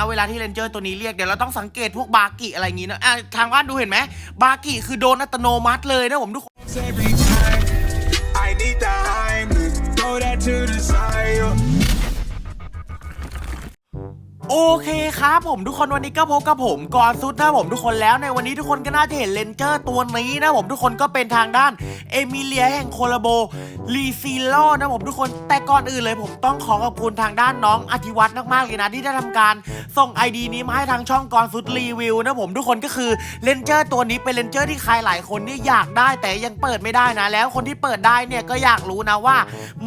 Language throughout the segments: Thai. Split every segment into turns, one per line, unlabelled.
นะเวลาที่เรนเจอร์ตัวนี้เรียกเดี๋ยวเราต้องสังเกตพวกบากิอะไรอย่างงี้นะอะทางบ้านดูเห็นไหมบากิคือโดนอัตโนมัติเลยนะผมทุกคน
every time. I need the high, throw that to the side.
โอเคครับผมทุกคนวันนี้ก็พบกับผมกอนสุดนะผมทุกคนแล้วในวันนี้ทุกคนก็น่าจะเห็นเลนเจอร์ตัวนี้นะผมทุกคนก็เป็นทางด้านเอมิเลียแห่งโคลาโบลีซิโลนะผมทุกคนแต่ก่อนอื่นเลยผมต้องขอขอบคุณทางด้านน้องอธิวัตรมากๆเลยนะที่ได้ทำการส่ง ID นี้มาให้ทางช่องกอนสุดรีวิวนะผมทุกคนก็คือเลนเจอร์ตัวนี้เป็นเลนเจอร์ที่ใครหลายคนนี่อยากได้แต่ยังเปิดไม่ได้นะ แล้วคนที่เปิดได้เนี่ยก็อยากรู้นะว่า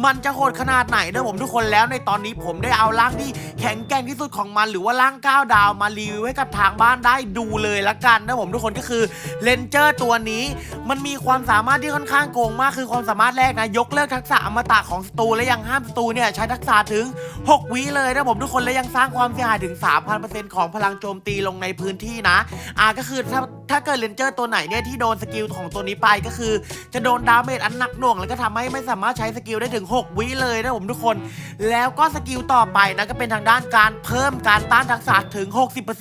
มันจะโหดขนาดไหนนะผมทุกคนแล้วในตอนนี้ผมได้เอาร่างที่แข็งแกร่งที่สุดของมันหรือว่าร่างก้าวดาวมารีวิวให้กับทางบ้านได้ดูเลยละกันนะผมทุกคนก็คือเลนเจอร์ตัวนี้มันมีความสามารถที่ค่อนข้างโกงมากคือความสามารถแรกนะยกเลิกทักษะอมตะของสตูและยังห้ามสตูเนี่ยใช้ทักษะถึง 6 วิเลยนะผมทุกคนและยังสร้างความเสียหายถึง 3,000%ของพลังโจมตีลงในพื้นที่นะอ่าก็คือถ้า ถ้าเกิดเลนเจอร์ตัวไหนเนี่ยที่โดนสกิลของตัวนี้ไปก็คือ จะโดนดาเมจอันหนักหน่วง แล้วก็ทำให้ไม่สามารถใช้สกิลได้ถึง 6 วิเลยนะผมทุกคน แล้วก็สกิลต่อไปนะก็เป็นทางด้านการเพิ่มการต้านทักษะถึง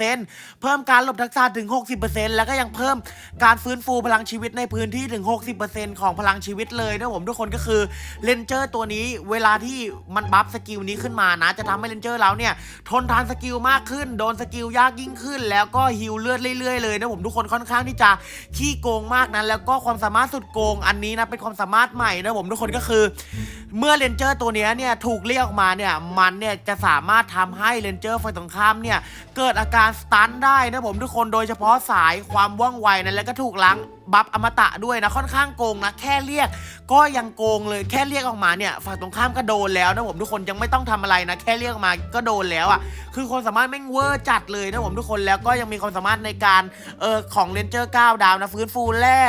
60%เพิ่มการหลบทักษะถึง 60%แล้วก็ยังเพิ่มการฟื้นฟูพลังชีวิตในพื้นที่ถึง 60%ของพลังชีวิตเลยนะผมทุกคนก็คือเลนเจอร์ตัวนี้เวลาที่มันบัฟสกิลนี้ขึ้นมานะ จะทำให้เลนเจอร์เราเนี่ยทนทานสกิลมากขึ้น โดนสกิลยากยิ่งขึ้น แล้วก็ฮิลเลือดเรื่อยๆเลยนะผมทุกคนค่อนข้างที่จะขี้โกงมากนะแล้วก็ความสามารถสุดโกงอันนี้นะเป็นความสามารถใหม่นะผมทุกคนก็คือ เมื่อเลนเจอร์ตัวนี้เนี่ยถูกเรียกออกมาเนี่ยมันเนี่ยจะสามารถทำให้เลนเจอร์ฝ่ายตรงข้ามเนี่ยเกิดอาการสตันได้นะผมทุกคนโดยเฉพาะสายความว่องไวนะแล้วก็ถูกล้าง บัฟอมตะด้วยนะค่อนข้างโกงนะแค่เรียก ก็ยังโกงเลยแค่เรียกออกมาเนี่ยฝั่งตรงข้ามก็โดนแล้วนะผมทุกคนยังไม่ต้องทำอะไรนะแค่เรียกออกมาก็โดนแล้วอะคือความสามารถแม่งเวอร์จัดเลยนะผมทุกคนแล้วก็ยังมีความสามารถในการเออของเลนเจอร์9ดาวนะฟื้นฟูแร่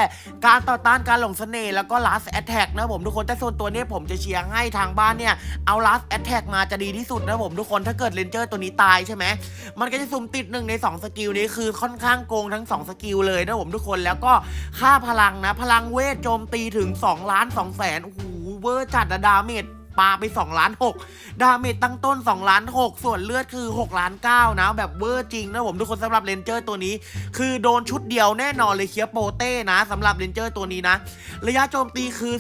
การต่อต้านการหลงเสน่ห์แล้วก็ last attack นะผมทุกคนแต่ส่วนตัวนี้ผมจะเชียร์ให้ทางบ้านเนี่ยเอา last attack มาจะดีที่สุดนะผมทุกคนถ้าเกิดเลนเจอร์ตัวนี้ตายใช่ไหมมันก็จะซุ่มติดหนึ่งใน2สกิลนี้คือค่อนข้างโกงทั้ง 2 สกิลเลยนะผมทุกคนแล้วก็ค่าพลังนะ พลังเวทโจมตีถึง2ล้าน2แสนโอ้โหเวอร์จัดอะดาเมจปาไป2ล้าน6ดาเมจตั้งต้น2ล้าน6ส่วนเลือดคือ6ล้าน9นะแบบเวอร์จริงนะผมทุกคนสำหรับเลนเจอร์ตัวนี้ คือโดนชุดเดียวแน่นอนเลยเคียโปเต้นะสำหรับเลนเจอร์ตัวนี้นะ ระยะโจมตีคือ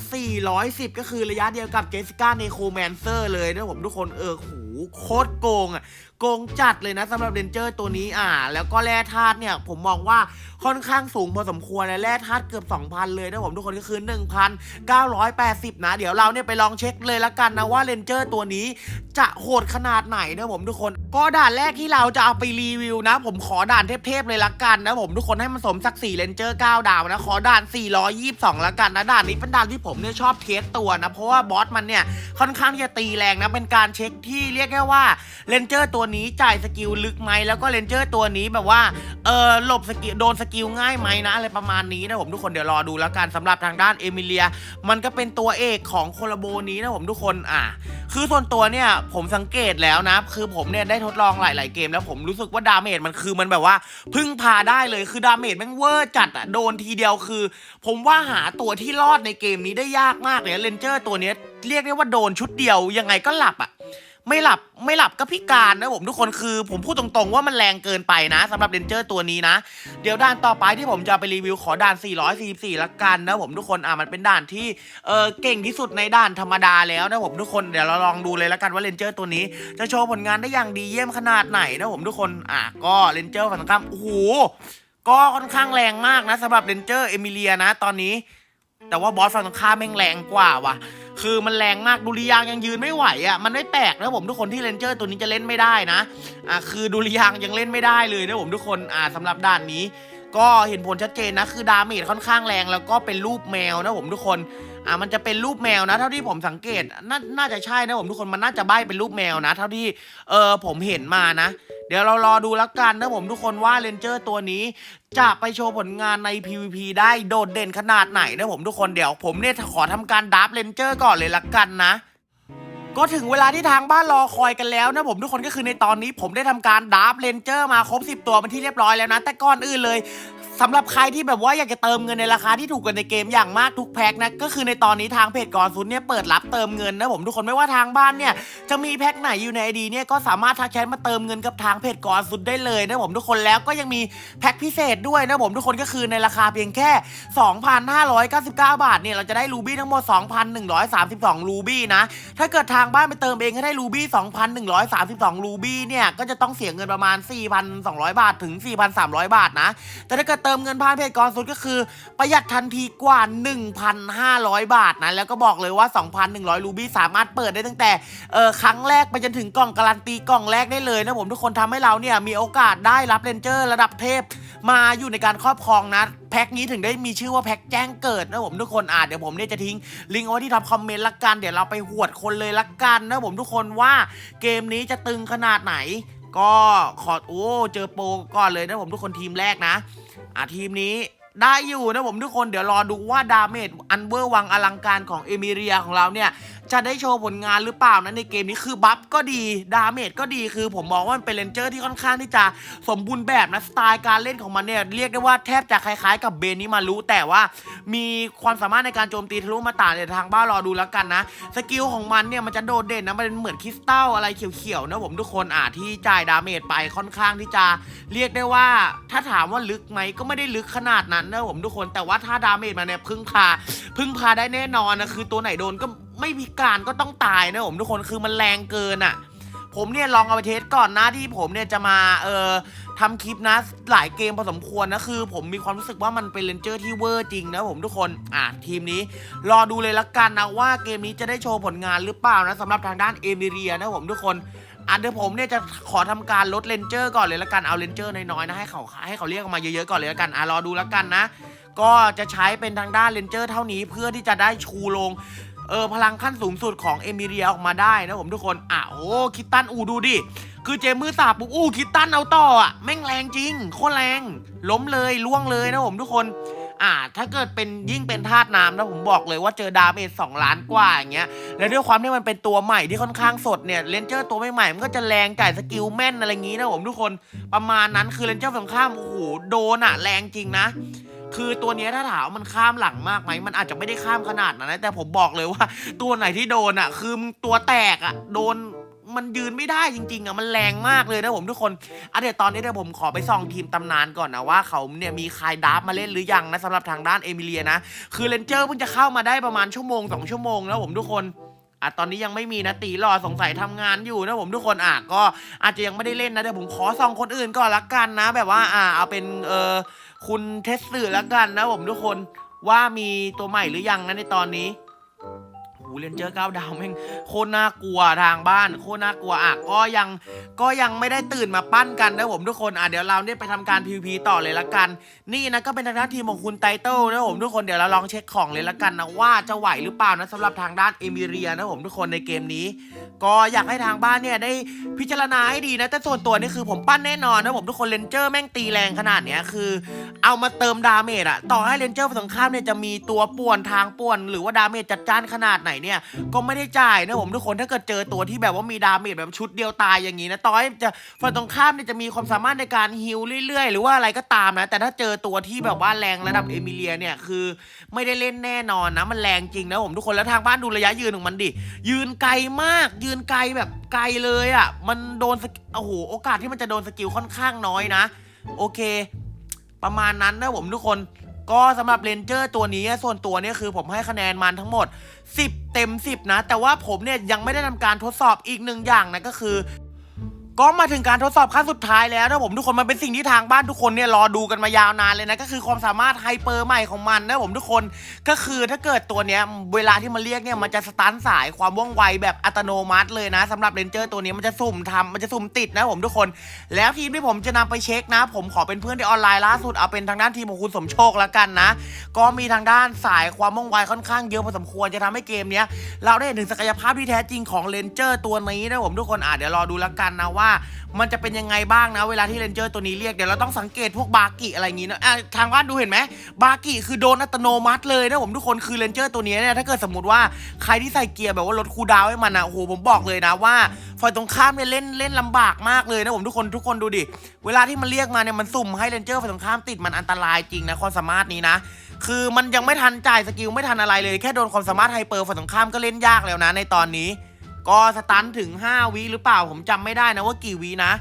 410 ก็คือระยะเดียวกับเจสิก้าเนโคแมนเซอร์เลยนะผมทุกคนเออโห โคตรโกงอะโกงจัดเลยนะสำหรับเรนเจอร์ตัวนี้อ่า แล้วก็แร่ธาตุเนี่ยผมมองว่าค่อนข้างสูงพอสมควรเลยแร่ธาตุเกือบ 2,000 เลยนะผมทุกคนก็คือ 1,980 นะ เดี๋ยวเราเนี่ยไปลองเช็คเลยละกันนะว่าเรนเจอร์ตัวนี้จะโหดขนาดไหนนะผมทุกคน ก็ด่านแรกที่เราจะเอาไปรีวิวนะ ผมขอด่านเทพๆเลยละกันนะผมทุกคนให้มันสมศักดิ์ศรีเรนเจอร์9ดาวนะขอด่าน 422 ละกันนะด่านนี้เป็นด่านที่ผมเนี่ยชอบเทสตัวนะเพราะว่าบอสมันเนี่ยค่อนข้างจะตีแรงนะเป็นการเช็คที่เรียกได้ว่าเรนเจอร์ตัวนี้จ่ายสกิลลึกไหมแล้วก็เรนเจอร์ตัวนี้แบบว่าเออหลบสกิลโดนสกิลง่ายไหมนะอะไรประมาณนี้นะผมทุกคนเดี๋ยวรอดูแล้วกันสำหรับทางด้านเอมิเลีย มันก็เป็นตัวเอกของโคลาโบนี้นะผมทุกคนอะคือส่วนตัวเนี่ยผมสังเกตแล้วนะ คือผมเนี่ยได้ทดลองหลาย ๆ เกม แล้วผมรู้สึกว่าดาเมจมันคือมันแบบว่าพึ่งพาได้เลยคือดาเมจแม่งเวอร์จัดอะโดนทีเดียวคือ ผมว่าหาตัวที่รอดในเกมนี้ได้ยากมากเลยเลนเจอร์ตัวเนี้ยเรียกได้ว่าโดนชุดเดียวยังไงก็หลับอะ ไม่หลับไม่หลับก็พิการนะผมทุกคนคือ ผมพูดตรงๆว่ามันแรงเกินไปนะสำหรับเรนเจอร์ตัวนี้นะ เดี๋ยวด่านต่อไปที่ผมจะเอาไปรีวิวขอด่าน 444 ละกันนะผมทุกคนอะมันเป็นด่านที่เออเก่งที่สุดในด่านธรรมดาแล้วนะผมทุกคนเดี๋ยวเราลองดูเลยละกันว่าเรนเจอร์ตัวนี้ จะโชว์ผลงานได้อย่างดีเยี่ยมขนาดไหนนะผมทุกคนอะก็เรนเจอร์ฝั่งตรงข้ามโอ้โหก็ค่อนข้างแรงมากนะสำหรับเรนเจอร์เอมิเลียนะ ตอนนี้ แต่ว่าบอสฝั่งตรงข้ามแม่งแรงกว่าว่ะ คือมันแรงมากดุริยางยังยืนไม่ไหวอะมันไม่แปลกนะผมทุกคนที่เลนเจอร์ตัวนี้จะเล่นไม่ได้นะอ่าคือดุริยางยังเล่นไม่ได้เลยนะผมทุกคนอ่าสำหรับด่านนี้ ก็เห็นผลชัดเจนนะคือดาเมจค่อนข้างแรงแล้วก็เป็นรูปแมวนะผมทุกคน อ่ามันจะเป็นรูปแมวนะ เท่าที่ผมสังเกตนาน่าจะใช่นะผมทุกคนมันน่าจะใบ้เป็นรูปแมวนะ เท่าที่เออผมเห็นมานะ เดี๋ยวเรารอดูแล้วกันนะผมทุกคนว่าเลนเจอร์ตัวนี้จะไปโชว์ผลงานใน PVP ได้โดดเด่นขนาดไหนนะผมทุกคนเดี๋ยวผมเนี่ยขอทำการดับเลนเจอร์ก่อนเลยละกันนะก็ถึงเวลาที่ทางบ้านรอคอยกันแล้วนะผมทุกคนก็คือในตอนนี้ผมได้ทำการดับเลนเจอร์มาครบ 10 ตัวเป็นที่เรียบร้อยแล้วนะ แต่ก่อนอื่นเลย สำหรับใครที่แบบว่าอยากจะเติมเงินในราคาที่ถูกกว่าในเกมอย่างมากทุกแพ็คนะก็คือในตอนนี้ทางเพจกอนซุนเนี่ยเปิดรับเติมเงินนะผมทุกคนไม่ว่าทางบ้านเนี่ยจะมีแพ็คไหนอยู่ในไอดีเนี่ยก็สามารถทักแชทมาเติมเงินกับทางเพจกอนซุนได้เลยนะผมทุกคนแล้วก็ยังมีแพ็คพิเศษด้วยนะผมทุกคนก็คือในราคาเพียงแค่ 2,599 บาทเนี่ยเราจะได้รูบี้ทั้งหมด 2,132 รูบี้นะถ้าเกิดทางบ้านไปเติมเองให้ได้รูบี้ 2,132 รูบี้เนี่ยก็จะต้องเสียเงินประมาณ 4,200 บาทถึง 4,300 บาทนะแต่ถ้าเกิดเติมเงินผ่านเพจก่อนสุดก็คือ ประหยัดทันทีกว่า 1,500 บาทนะ แล้วก็บอกเลยว่า 2,100 รูบี้สามารถเปิดได้ตั้งแต่เออครั้งแรกไปจนถึงกล่องการันตีกล่องแรกได้เลยนะผมทุกคนทำให้เราเนี่ยมีโอกาสได้รับเลนเจอร์ระดับเทพมาอยู่ในการครอบครองนะแพ็คนี้ถึงได้มีชื่อว่าแพ็คแจ้งเกิดนะผมทุกคนอ่าเดี๋ยวผมเนี่ยจะทิ้งลิงก์เอาไว้ที่ท็อปคอมเมนต์ละกัน เดี๋ยวเราไปหวดคนเลยละกันนะผมทุกคนว่าเกมนี้จะตึงขนาดไหน ก็ขอโอ้เจอโปรก่อนเลยนะผมทุกคนทีมแรกนะ อะทีมนี้ ได้อยู่นะผมทุกคนเดี๋ยวรอดูว่าดาเมจอันเวอร์วังอลังการของเอมิเรียของเราเนี่ย จะได้โชว์ผลงานหรือเปล่านะในเกมนี้คือบัฟก็ดีดาเมจก็ดีคือผมมองว่ามันเป็นเลนเจอร์ที่ค่อนข้างที่จะสมบูรณ์แบบนะสไตล์การเล่นของมันเนี่ยเรียกได้ว่าแทบจะคล้ายๆ กับเบนนี้มารู้แต่ว่ามีความสามารถในการโจมตีทะลุมาต่างเนี่ยทางบ้านรอดูแล้วกันนะสกิลของมันเนี่ยมันจะโดดเด่นนะมันเป็นเหมือนคริสตัลอะไรเขียวๆนะผมทุกคนอ่าที่จ่ายดาเมจไปค่อนข้างที่จะ เรียกได้ว่า ถ้าถามว่าลึกไหมก็ไม่ได้ลึกขนาดนั้นนะผมทุกคนแต่ว่าถ้าดาเมจมันเนี่ยพึ่งพา พึ่งพาได้แน่นอนนะคือตัวไหนโดนก็ไม่พิการก็ต้องตายนะผมทุกคนคือมันแรงเกินอะ ผมเนี่ยลองเอาไปเทสก่อนน้าที่ผมเนี่ยจะมาเอ่อทำคลิปนะหลายเกมพอสมควรนะคือ ผมมีความรู้สึกว่ามันเป็นเลนเจอร์ที่เวอร์จริงนะผมทุกคนอะทีมนี้ รอดูเลยละกันนะว่าเกมนี้จะได้โชว์ผลงานหรือเปล่านะสำหรับทางด้านเอมิเรียนะผมทุกคน อะเดี๋ยวผมเนี่ยจะขอทำการลดเลนเจอร์ก่อนเลยละกันเอาเลนเจอร์น้อยๆนะให้เขาให้เขาเรียกออกมาเยอะๆก่อนเลยละกันอะรอดูละกันนะ ก็จะใช้เป็นทางด้านเลนเจอร์เท่านี้เพื่อที่จะได้ชูลงเออพลังขั้นสูงสุดของเอมิเรียออกมาได้นะผมทุกคนอะโอ้คิตตันอูดูดิ คือเจมมือสาบปุ๊บอู้คิตตันเอาต่ออะแม่งแรงจริง โคตรแรง ล้มเลยล่วงเลยนะผมทุกคน อ่า ถ้าเกิดเป็นยิ่งเป็นธาตุน้ำนะผมบอกเลยว่าเจอดาเมจสองล้านกว่าอย่างเงี้ย แล้วด้วยความที่มันเป็นตัวใหม่ที่ค่อนข้างสดเนี่ยเลนเจอร์ตัวใหม่ๆมันก็จะแรงจ่ายสกิลแม่นอะไรอย่างงี้นะผมทุกคน ประมาณนั้นคือเลนเจอร์ฝั่งข้ามโอ้โหโดนอะแรงจริงนะคือตัวเนี้ยถ้าถามมันข้ามหลังมากไหมมันอาจจะไม่ได้ข้ามขนาดนั้นแต่ผมบอกเลยว่า ตัวไหนที่โดนอะ คือตัวแตกอะ โดน มันยืนไม่ได้จริงๆอะมันแรงมากเลยนะผมทุกคนอะเดี๋ยวตอนนี้เดี๋ยวผมขอไปส่องทีมตำนานก่อนนะว่าเขาเนี่ยมีใครดับมาเล่นหรือยังนะสำหรับทางด้านเอมิเลียนะคือเลนเจอร์เพิ่งจะเข้ามาได้ประมาณชั่วโมงสองชั่วโมงแล้วผมทุกคนอะตอนนี้ยังไม่มีนะตีรอสงสัยทำงานอยู่นะผมทุกคนอะก็อาจจะยังไม่ได้เล่นนะเดี๋ยวผมขอส่องคนอื่นก่อนละกันนะ แบบว่าอะเอาเป็นเออคุณเทสสื่อละกันนะผมทุกคนว่ามีตัวใหม่หรือยังนะในตอนนี้ เรนเจอร์เก้าดาวแม่งโคตรน่ากลัวทางบ้านโคตรน่ากลัวอะก็ยังก็ยังไม่ได้ตื่นมาปั้นกันนะผมทุกคนอะเดี๋ยวเราเนี่ยไปทำการ PVP ต่อเลยละกัน นี่นะก็เป็นทางด้านทีมของคุณไตเติลนะผมทุกคนเดี๋ยวเราลองเช็คของเลยละกันนะว่าจะไหวหรือเปล่านะสำหรับทางด้านเอมิเรียนะผมทุกคนในเกมนี้ ก็อยากให้ทางบ้านเนี่ยได้พิจารณาให้ดีนะแต่ส่วนตัวนี่คือผมปั้นแน่นอนนะผมทุกคนเลนเจอร์แม่งตีแรงขนาดเนี้ยคือ เอามาเติมดาเมจอะต่อให้เลนเจอร์ฝั่งตรงข้ามเนี่ยจะมีตัวป่วนทางป่วน หรือว่าดาเมจจัดจ้านขนาดไหนเนี่ยก็ไม่ได้จ่ายนะผมทุกคนถ้าเกิดเจอตัวที่แบบว่ามีดาเมจแบบชุดเดียวตายอย่างนี้นะต่อให้จะฝั่งตรงข้ามเนี่ยจะมีความสามารถในการฮิลเรื่อยๆ หรือว่าอะไรก็ตามนะ แต่ถ้าเจอตัวที่แบบว่าแรงระดับเอมิเลียเนี่ยคือไม่ได้เล่นแน่นอนนะมันแรงจริงนะผมทุกคนแล้วทางบ้านดูระยะยืนของมันดิยืนไกลมาก ยืนไกลแบบไกลเลยอะ่ะมันโดนโอ้โหโอกาสที่มันจะโดนสกิลค่อนข้างน้อยนะ โอเค ประมาณนั้นนะผมทุกคน ก็สำหรับเลนเจอร์ตัวนี้ส่วนตัวเนี่ยคือผมให้คะแนนมันทั้งหมด 10 เต็ม 10 นะ แต่ว่าผมเนี่ยยังไม่ได้ทำการทดสอบอีกหนึ่งอย่างนะก็คือ ก็มาถึงการทดสอบขั้นสุดท้ายแล้วนะผมทุกคนมันเป็นสิ่งที่ทางบ้านทุกคนเนี่ยรอดูกันมายาวนานเลยนะก็คือความสามารถไฮเปอร์ใหม่ของมันนะผมทุกคนก็คือถ้าเกิดตัวเนี้ยเวลาที่มันเรียกเนี่ยมันจะสตาร์ทสายความว่องไวแบบอัตโนมัติเลยนะสำหรับเรนเจอร์ตัวนี้มันจะสุ่มทำมันจะสุ่มติดนะผมทุกคน แล้วทีมที่ผมจะนำไปเช็คนะ ผมขอเป็นเพื่อนที่ออนไลน์ล่าสุดเอาเป็นทางด้านทีมของคุณสมโชคแล้วกันนะ ก็มีทางด้านสายความว่องไวค่อนข้างเยอะพอสมควรจะทำให้เกมเนี้ยเราได้เห็นถึงศักยภาพที่แท้จริงของเลนเจอร์ตัวนี้นะผมทุกคนอะเดี๋ยวรอดูแล้วกันนะว่าว่ามันจะเป็นยังไงบ้างนะ เวลาที่เรนเจอร์ตัวนี้เรียกเดี๋ยวเราต้องสังเกตพวกบากิอะไรอย่างงี้นะอะทางบ้านดูเห็นไหมบากิคือโดนอัตโนมัติเลยนะผมทุกคนคือเรนเจอร์ตัวนี้เนี่ยถ้าเกิดสมมติว่าใครที่ใส่เกียร์แบบว่าลดคูดาวให้มันนะโอ้โหผมบอกเลยนะว่าฝ่ายตรงข้ามเนี่ยเล่นเล่นลำบากมากเลยนะผมทุกคนทุกคนดูดิเวลาที่มันเรียกมาเนี่ยมันสุ่มให้เรนเจอร์ฝ่ายตรงข้ามติดมันอันตรายจริงนะความสามารถนี้นะคือมันยังไม่ทันจ่ายสกิลไม่ทันอะไรเลยแค่โดนความสามารถไฮเปอร์ฝ่ายตรงข้ามก็เล่นยากแล้วนะในตอนนี้ ก็สตันถึง 5วิหรือเปล่าผมจำไม่ได้นะว่ากี่วินะ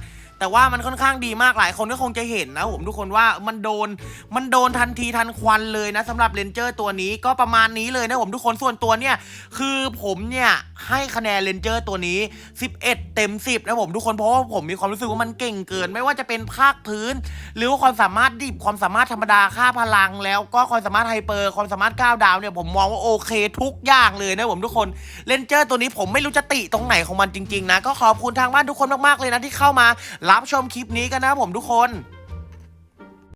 แต่ว่ามันค่อนข้างดีมากหลายคนก็คงจะเห็นนะผมทุกคนว่ามันโดนมันโดนทันทีทันควันเลยนะสำหรับเลนเจอร์ตัวนี้ก็ประมาณนี้เลยนะผมทุกคนส่วนตัวเนี่ยคือผมเนี่ยให้คะแนนเลนเจอร์ตัวนี้ 11 เต็ม 10 นะผมทุกคนเพราะว่าผมมีความรู้สึกว่ามันเก่งเกิน ไม่ว่าจะเป็นภาคพื้น หรือว่าความสามารถดิบความสามารถธรรมดาค่าพลัง แล้วก็ความสามารถไฮเปอร์ความสามารถก้าวดาวเนี่ยผมมองว่าโอเคทุกอย่างเลยนะผมทุกคนเลนเจอร์ตัวนี้ผมไม่รู้จะติตรงไหนของมันจริงๆนะก็ขอบคุณทางบ้านทุกคนมากๆเลยนะที่เข้ามารับชมคลิปนี้กันนะผมทุกคน